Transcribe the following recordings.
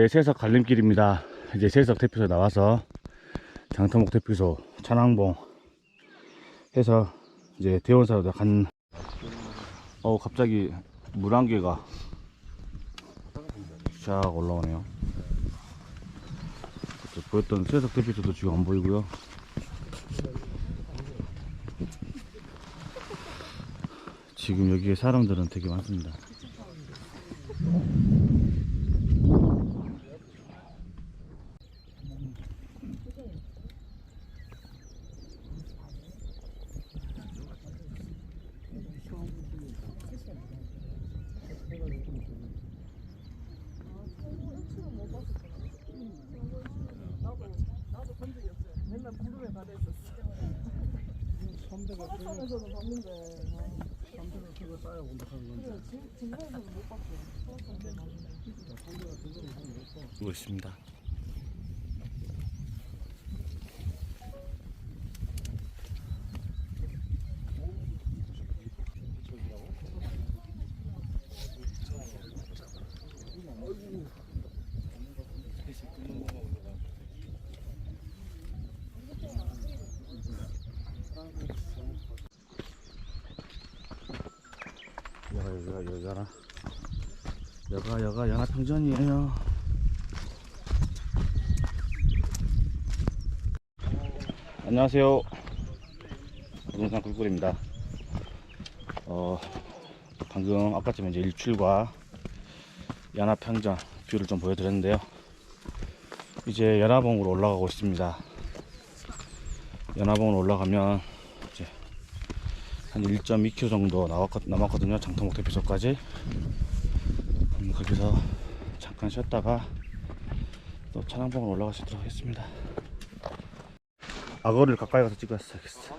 제 세석 갈림길입니다. 이제 세석 대피소 나와서 장터목 대피소 천왕봉 해서 이제 대원사로 간. 어 갑자기 물 한 개가 쫙 올라오네요. 보였던 세석 대피소도 지금 안 보이고요. 지금 여기에 사람들은 되게 많습니다. 맨날 구름에 가려 있었어. 서산에서는 봤는데, 삼천원 그거 쌓여 온다 하는 건데 진도에서는 못 봤어. 서산에서 봤는데. 있습니다. 여가 여기가 여기가나 여가 여가 연합평전이에요. 안녕하세요. 동영상 꿀꿀입니다. 어 방금 아까쯤에 이제 일출과 연합평전 뷰를 좀 보여드렸는데요. 이제 연합봉으로 올라가고 있습니다. 연합봉으로 올라가면 이제 한 1.2km 정도 남았거든요. 장터목 대피소까지. 음, 거기서 잠깐 쉬었다가 또 차량봉으로 올라갈 수 있도록 하겠습니다. 악어를 가까이 가서 찍었어야겠어.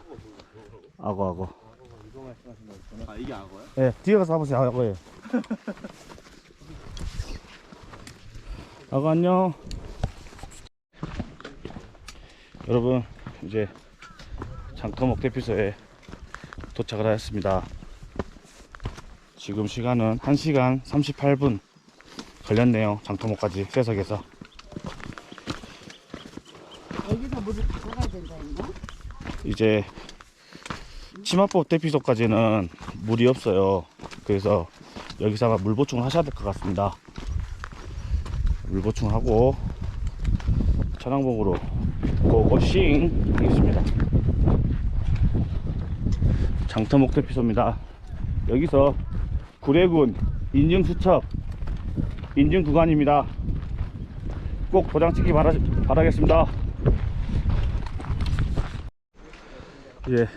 악어, 악어. 아 이게 악어야? 예, 네, 뒤에 가서 봐보세요. 악어예요. 악어 안녕. 여러분, 이제 장터 목 대피소에 도착을 하였습니다. 지금 시간은 1시간 38분 걸렸네요. 장터목까지 세석에서. 여기서 물을 가져가야 된다니까? 이제 치마법 대피소까지는 물이 없어요. 그래서 여기서 물 보충을 하셔야 될 것 같습니다. 물 보충하고 천왕봉으로 고고싱 하겠습니다. 장터목 대피소입니다. 여기서 구례군 인증 수첩 인증 구간입니다. 꼭 도장 찍기 바라, 바라겠습니다. 예.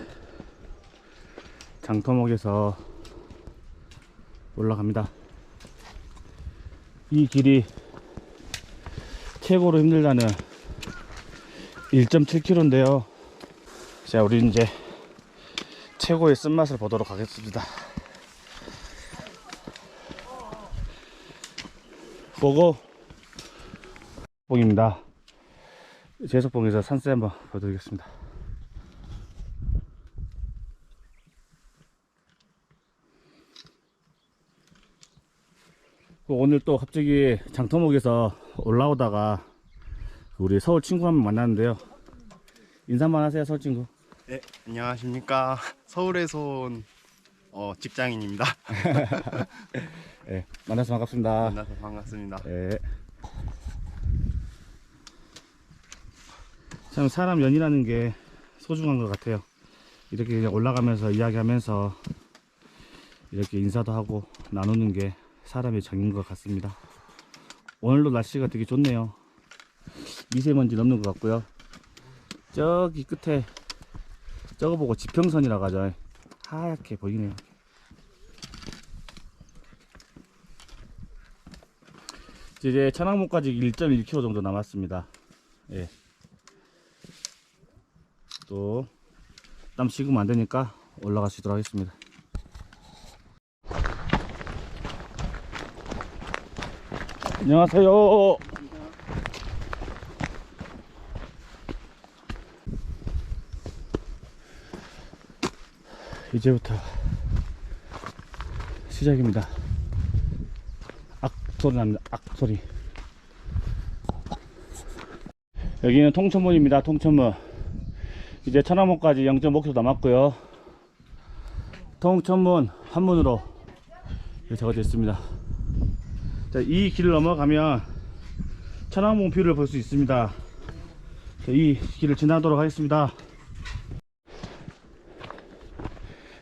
장터목에서 올라갑니다. 이 길이 최고로 힘들다는 1.7km인데요. 자, 우리 이제 최고의 쓴맛을 보도록 하겠습니다. 보고 봉입니다. 제석봉에서 산세 한번 보여드리겠습니다. 그 오늘 또 갑자기 장터목에서 올라오다가 우리 서울 친구 한 명 만났는데요. 인사만 하세요, 서울 친구. 네 안녕하십니까 서울에서 온 어, 직장인입니다 예, 만나서 반갑습니다. 만나서 반갑습니다 예. 참 사람 연이라는 게 소중한 것 같아요. 이렇게 그냥 올라가면서 이야기하면서 이렇게 인사도 하고 나누는 게 사람의 정인 것 같습니다. 오늘도 날씨가 되게 좋네요. 미세먼지 넘는 것 같고요. 저기 끝에 저거 보고 지평선이라고 하죠. 하얗게 보이네요. 이제 천왕봉까지 1.1km 정도 남았습니다. 예. 또, 땀 식으면 안 되니까 올라가시도록 하겠습니다. 안녕하세요. 이제부터 시작입니다. 악 소리 납니다. 악 소리. 여기는 통천문입니다. 통천문. 이제 천왕문까지 0.5km 남았고요. 통천문 한문으로 적어져 있습니다. 자, 이 길을 넘어가면 천왕문 뷰를 볼 수 있습니다. 자, 이 길을 지나도록 하겠습니다.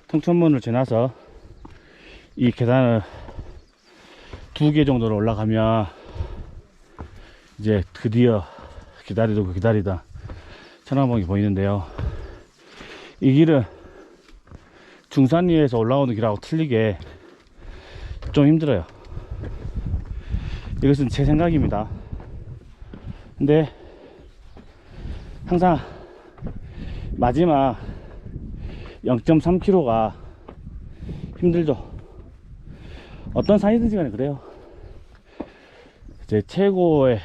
통천문을 지나서 이 계단을 두 개 정도로 올라가면 이제 드디어 기다리고 기다리다 천왕봉이 보이는데요. 이 길은 중산 위에서 올라오는 길하고 틀리게 좀 힘들어요. 이것은 제 생각입니다. 근데 항상 마지막 0.3km가 힘들죠. 어떤 산이든지 간에 그래요. 이제 최고의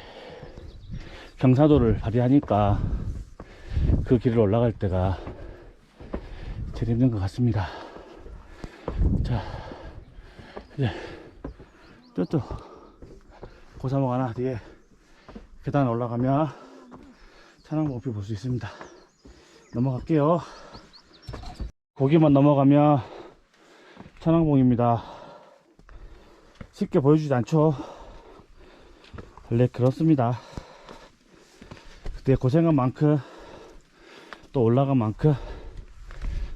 경사도를 발휘하니까 그 길을 올라갈 때가 제일 힘든 것 같습니다. 자, 이제 또또 고사목 하나 뒤에 계단 올라가면 천왕봉 볼수 있습니다. 넘어갈게요. 거기만 넘어가면 천왕봉입니다. 쉽게 보여주지 않죠. 원래 그렇습니다. 그때 고생한 만큼 또 올라간 만큼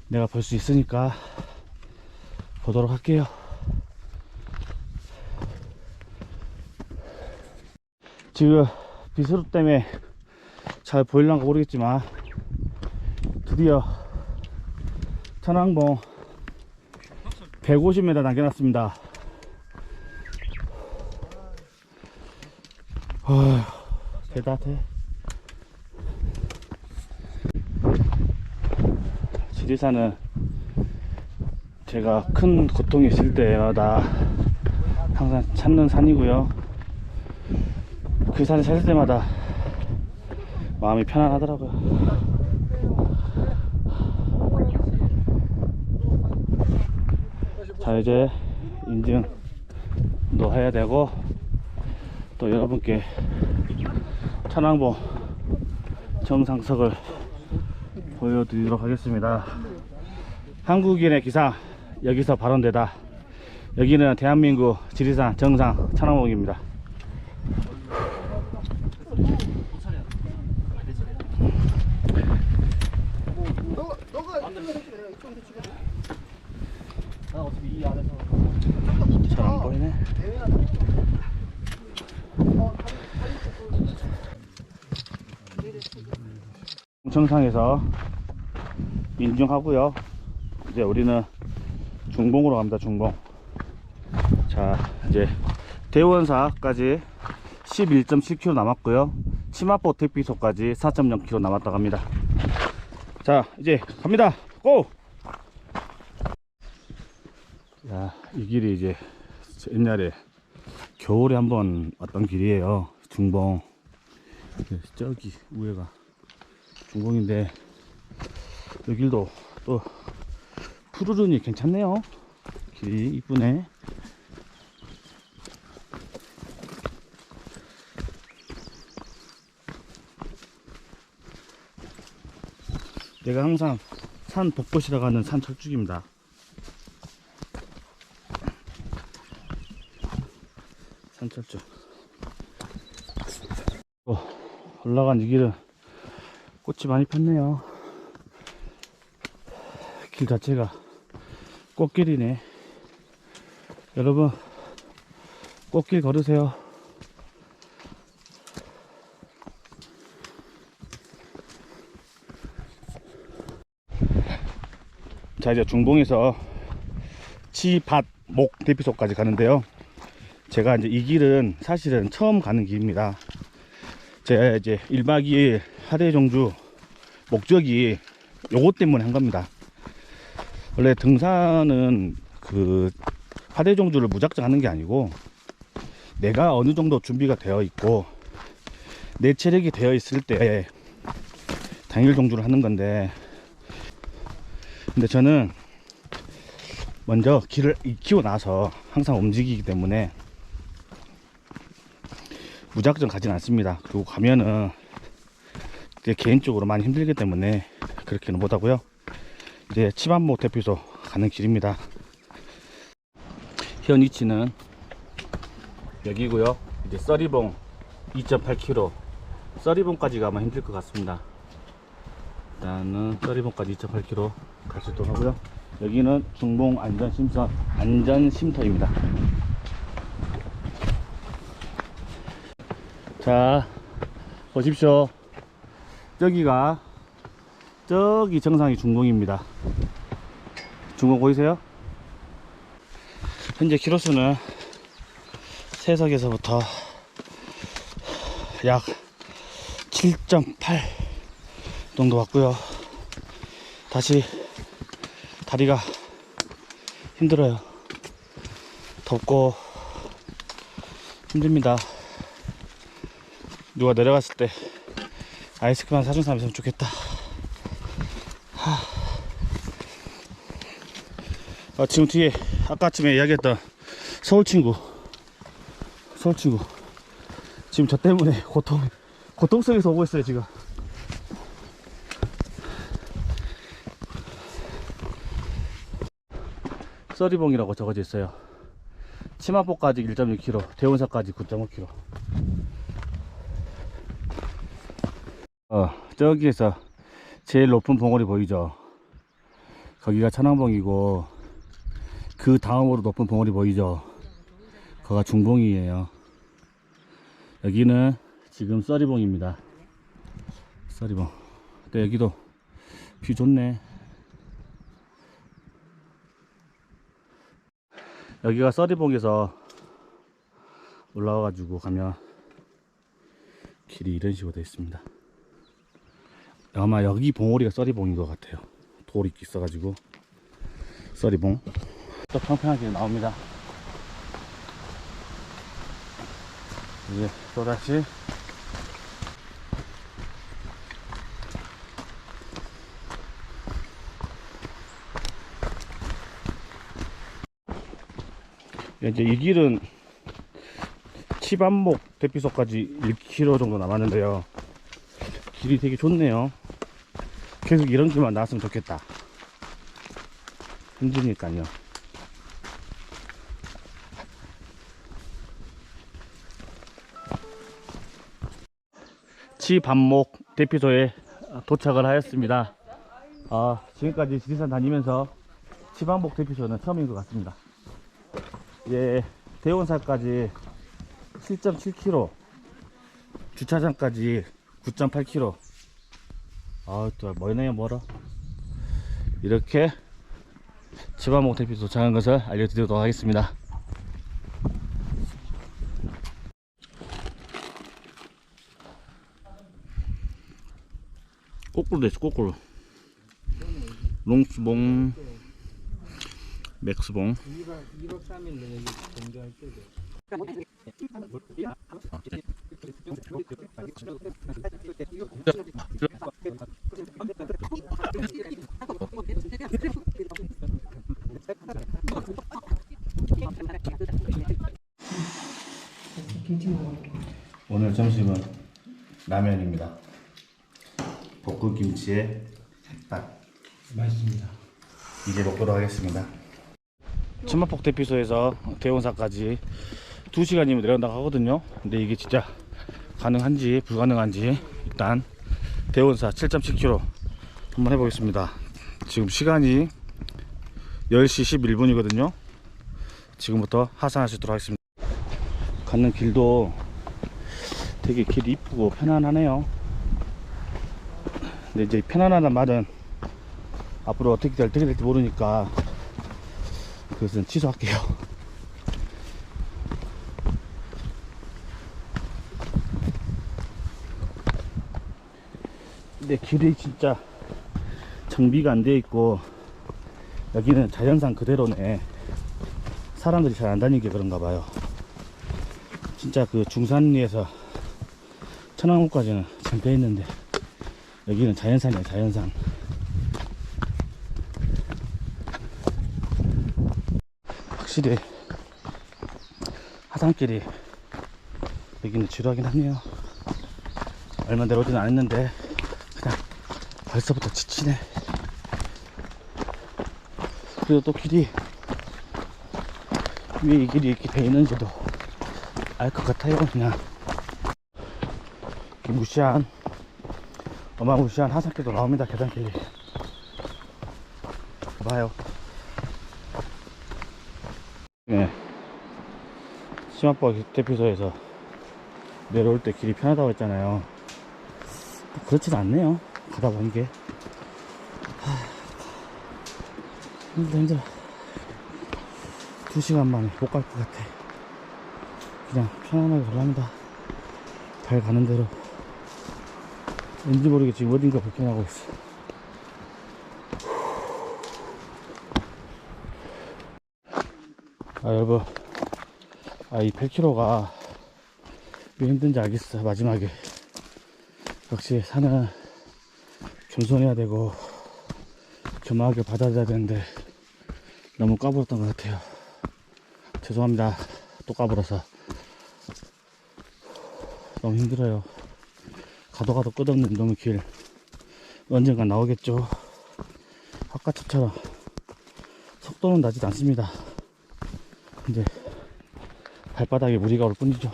내가 볼 수 있으니까 보도록 할게요. 지금 비스루 때문에 잘 보일란가 모르겠지만 드디어 천왕봉 150m 남겨놨습니다. 어휴, 대단해. 지리산은 제가 큰 고통이 있을 때마다 항상 찾는 산이고요. 그 산에 살 때마다 마음이 편안하더라고요. 자 이제 인증도 해야 되고 또 여러분께 천왕봉 정상석을 보여드리도록 하겠습니다. 한국인의 기상 여기서 발언되다. 여기는 대한민국 지리산 정상 천왕봉입니다 잘 안 보이네 정상에서 인증하고요 이제 우리는 중봉으로 갑니다 중봉 자 이제 대원사까지 11.7km 남았고요 치마포 택비소까지 4.0km 남았다 갑니다 자 이제 갑니다 고! 야, 이 길이 이제 옛날에 겨울에 한번 왔던 길이에요. 중봉. 저기 위에가 중봉인데 이 길도 또 푸르르니 괜찮네요. 길이 이쁘네. 내가 항상 산 벚꽃이라고 하는 산 철쭉입니다. 산 철쭉 어, 올라간 이 길은 꽃이 많이 폈네요. 길 자체가 꽃길이네. 여러분 꽃길 걸으세요. 자 이제 중봉에서 치밭목 대피소까지 가는데요. 제가 이제 이 길은 사실은 처음 가는 길입니다. 제가 이제 1박 2일 하대종주 목적이 요것 때문에 한 겁니다. 원래 등산은 그 하대종주를 무작정 하는 게 아니고 내가 어느 정도 준비가 되어 있고 내 체력이 되어 있을 때 당일 종주를 하는 건데 근데 저는 먼저 길을 익히고 나서 항상 움직이기 때문에 무작정 가진 않습니다. 그리고 가면은 이제 개인적으로 많이 힘들기 때문에 그렇게는 못하고요. 이제 치반목 대피소 가는 길입니다. 현 위치는 여기고요. 이제 써리봉 2.8km. 써리봉까지 가면 힘들 것 같습니다. 일단은 써리봉까지 2.8km 갈 수 있도록 하고요. 여기는 중봉 안전심터 안전쉼터입니다. 자, 보십시오. 여기가 저기 정상이 중공입니다. 중공 보이세요? 현재 키로수는 세석에서부터 약 7.8 정도 왔고요. 다시 다리가 힘들어요. 덥고 힘듭니다. 누가 내려갔을 때 아이스크림 사준 사람 있으면 좋겠다. 하. 아, 지금 뒤에 아까 아침에 이야기했던 서울 친구, 서울 친구. 지금 저 때문에 고통, 고통 속에서 오고 있어요, 지금. 써리봉이라고 적어져 있어요. 치마포까지 1.6km, 대원사까지 9.5km. 어, 저기에서 제일 높은 봉우리 보이죠? 거기가 천왕봉이고, 그 다음으로 높은 봉우리 보이죠? 거기가 중봉이에요. 여기는 지금 써리봉입니다. 써리봉. 근데 여기도 뷰 좋네. 여기가 써리봉에서 올라와 가지고 가면 길이 이런 식으로 되어 있습니다. 아마 여기 봉오리가 써리봉인 것 같아요. 돌이 있어가지고 써리봉. 또 평평하게 나옵니다. 이제 또다시 이제 이 길은 치반목 대피소까지 1km 정도 남았는데요. 길이 되게 좋네요. 계속 이런 길만 나왔으면 좋겠다. 힘드니까요. 치반목 대피소에 도착을 하였습니다. 아, 지금까지 지리산 다니면서 치반목 대피소는 처음인 것 같습니다. 예, 대원사까지 7.7km, 주차장까지 9.8km. 아, 또 멀네요, 멀어. 이렇게 치반목 대피 도착한 것을 알려드리도록 하겠습니다. 거꾸로 됐어, 거꾸로. 롱스봉, 맥스봉. 2박 3일 내가 여기 공개할 때도 오늘 점심은 라면입니다. 볶음김치에 햇밥. 맛있습니다. 이제 먹도록 하겠습니다. 천마폭 대피소에서 대원사까지 2시간이면 내려간다고 하거든요. 근데 이게 진짜 가능한지 불가능한지 일단 대원사 7.7km 한번 해보겠습니다. 지금 시간이 10시 11분이거든요. 지금부터 하산할 수 있도록 하겠습니다. 가는 길도 되게 길이 이쁘고 편안하네요. 근데 이제 편안하다는 말은 앞으로 어떻게 될지 모르니까 그것은 취소할게요. 근데 길이 진짜 정비가 안 돼 있고 여기는 자연산 그대로네. 사람들이 잘 안 다니게 그런가 봐요. 진짜 그 중산리에서 천왕호까지는 잠겨 있는데 여기는 자연산이야 자연산. 확실히 하산길이 여기는 지루하긴 하네요. 얼마 내려오진 않았는데 벌써부터 지치네. 그리고 또 길이 왜 이 길이 이렇게 돼 있는지도 알 것 같아요. 그냥 이 무시한 어마무시한 하산길도 나옵니다. 계단길이. 봐요. 네. 심화버 대피소에서 내려올 때 길이 편하다고 했잖아요. 뭐 그렇진 않네요. 가다 보니까. 하... 힘들어, 힘들어. 두 시간 만에 못 갈 것 같아. 그냥 편안하게 가랍니다. 발 가는 대로. 왠지 모르게 지금 어딘가 불편하고 있어. 아, 여러분. 아, 이 8km가 왜 힘든지 알겠어, 마지막에. 역시 산은 겸손해야 되고, 겸허하게 받아들여야 되는데, 너무 까불었던 것 같아요. 죄송합니다. 또 까불어서. 너무 힘들어요. 가도 가도 끝없는 운동의 길. 언젠가 나오겠죠. 아까처럼 속도는 나지 않습니다. 근데 발바닥에 무리가 올 뿐이죠.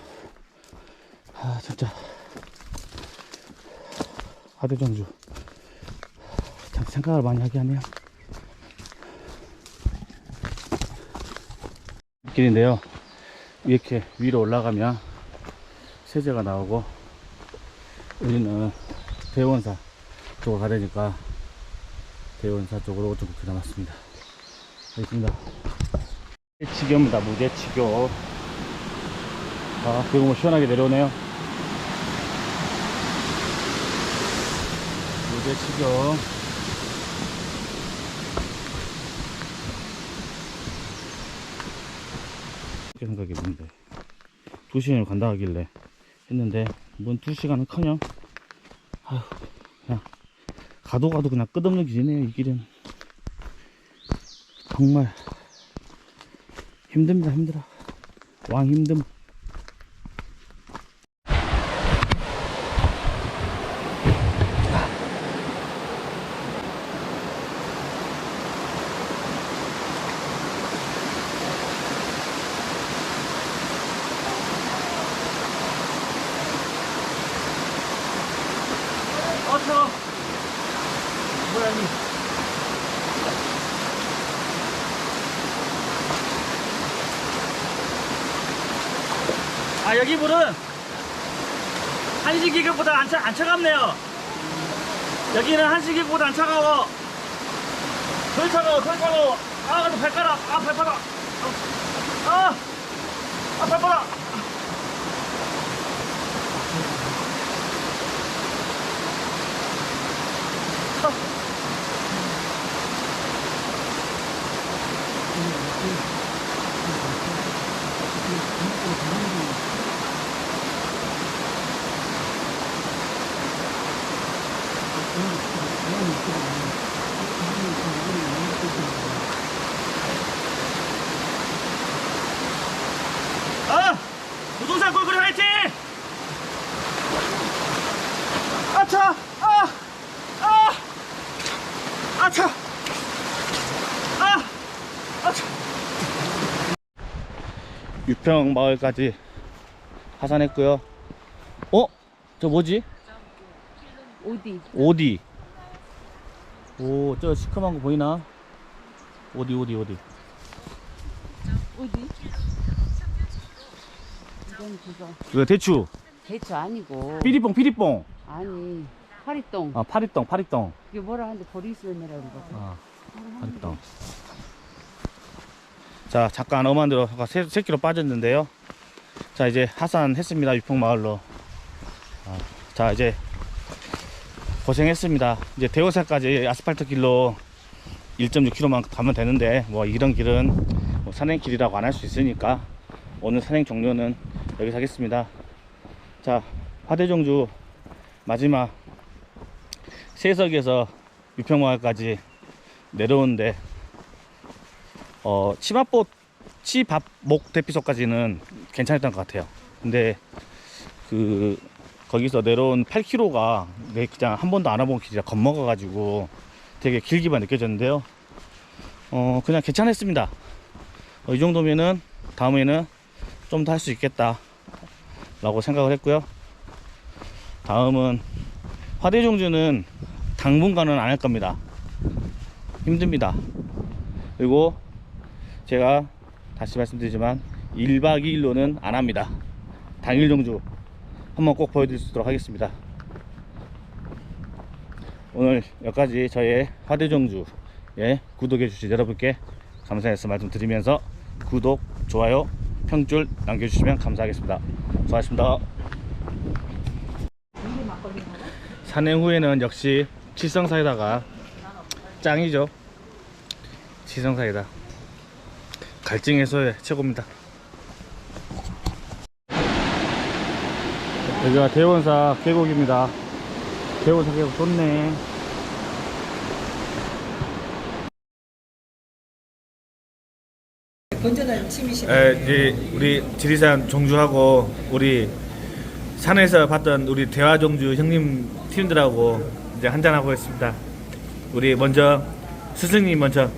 아, 진짜. 하대정주. 참 생각을 많이 하게 하네요. 길인데요. 이렇게 위로 올라가면 세제가 나오고 우리는 대원사 쪽으로 가야 되니까 대원사 쪽으로 좀 그렇게 남았습니다. 알겠습니다. 무대치교입니다. 무대치교. 아, 그리고 뭐 시원하게 내려오네요. 무대치교. 이렇게 생각이 드는데. 두 시간을 간다 하길래 했는데, 뭔두 시간은 커녕. 아휴, 그냥, 가도 가도 그냥 끝없는 길이네요, 이 길은. 정말. 힘듭니다 힘들어 왕 힘듦 어서 뭐야 니 아 여기 물은 한식기급보다 안, 차, 안 차갑네요. 여기는 한식기급보다 안 차가워. 덜 차가워 덜 차가워. 아 근데 발가락 아 발바닥. 아, 아 발바닥. 아 부동산 꼴그리 화이팅 아차 아 아, 아차 아 아차 유평 마을까지 하산했고요 어? 저 뭐지? 어디? 어디? 오, 저 시커먼 거 보이나? 어디, 어디, 어디? 어디? 이건 그거 그 대추, 대추 아니고 삐리뽕, 삐리뽕. 아니 파리똥 아, 파리똥, 파리똥. 이게 뭐라 하는데 보리수연이라는 거 아, 파리똥. 자, 잠깐 엄한 대로 세, 세 킬로 빠졌는데요. 자, 이제 하산했습니다. 유평 마을로. 아, 자, 이제 고생했습니다. 이제 대호사까지 아스팔트 길로 1.6km만 가면 되는데 뭐 이런 길은 뭐 산행길이라고 안 할 수 있으니까 오늘 산행 종료는 여기서 하겠습니다. 자, 화대종주 마지막 세석에서 유평마을까지 내려오는데 어 치밥보 치밥목 대피소까지는 괜찮았던 것 같아요. 근데 그 거기서 내려온 8km가 내 그냥 한 번도 안 와본 길이라 겁먹어 가지고 되게 길기만 느껴졌는데요. 어, 그냥 괜찮았습니다. 어, 이 정도면은 다음에는 좀 더 할 수 있겠다. 라고 생각을 했고요. 다음은 화대종주는 당분간은 안 할 겁니다. 힘듭니다. 그리고 제가 다시 말씀드리지만 1박 2일로는 안 합니다. 당일 종주 한번 꼭 보여드릴 수 있도록 하겠습니다. 오늘 여기까지 저의 화대종주에 구독해주신 여러분께 감사해서 말씀드리면서 구독, 좋아요, 평줄 남겨주시면 감사하겠습니다. 수고하셨습니다. 산행 후에는 역시 칠성사이다가 짱이죠. 칠성사이다. 갈증 해소에 최고입니다. 여기가 대원사 계곡입니다. 대원사 계곡 좋네. 건전한 침이시네. 에, 이제 우리 지리산 종주하고 우리 산에서 봤던 우리 대화종주 형님 팀들하고 이제 한잔 하고 있습니다. 우리 먼저 스승님 먼저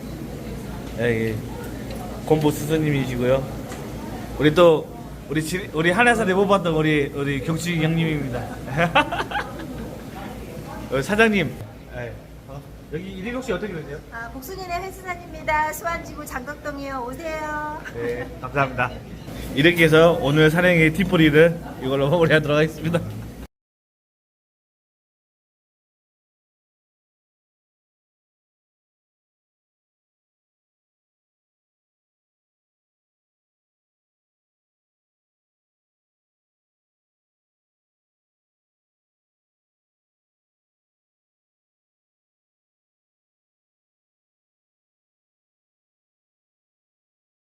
여기 공부 스승님이시고요. 우리 또 우리 지, 우리 한에서 내보봤던 우리 우리 경치 형님입니다. 어, 사장님. 에, 어, 여기 이리 혹시 어떻게 되세요? 아, 복순이네 횟수산입니다. 수안지구 장덕동이요. 오세요. 네, 감사합니다. 이렇게 해서 오늘 산행의 팁뿌리를 이걸로 마무리하도록 하겠습니다.